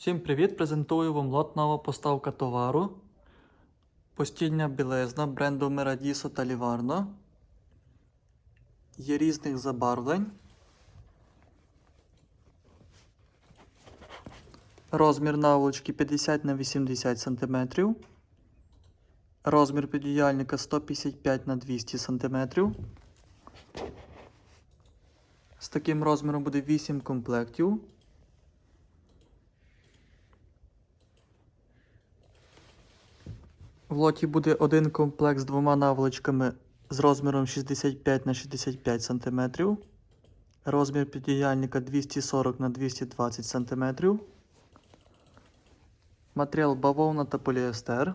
Всім привіт! Презентую вам лот нова поставка товару. Постільня білизна бренду Meradiso та Livarno. Є різних забарвлень. Розмір наволочки 50 на 80 см. Розмір підіяльника 155 на 200 см. З таким розміром буде 8 комплектів. В лоті буде один комплект з двома наволочками з розміром 65 на 65 см. Розмір піддіяльника 240 на 220 см. Матеріал бавовна та поліестер.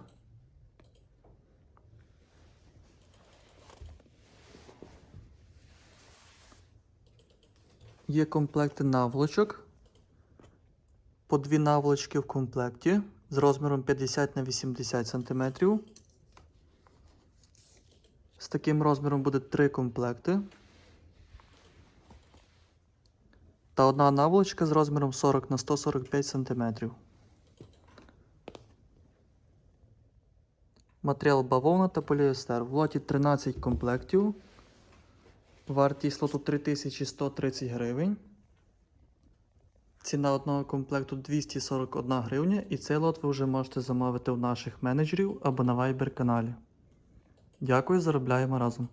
Є комплекти наволочок. По дві наволочки в комплекті з розміром 50 на 80 см. З таким розміром буде три комплекти. Та одна наволочка з розміром 40 на 145 см. Матеріал бавовна та поліестер. В лоті 13 комплектів. Вартість лоту 3130 гривень. Ціна одного комплекту 241 гривня, і цей лот ви вже можете замовити у наших менеджерів або на Viber каналі. Дякую, заробляємо разом.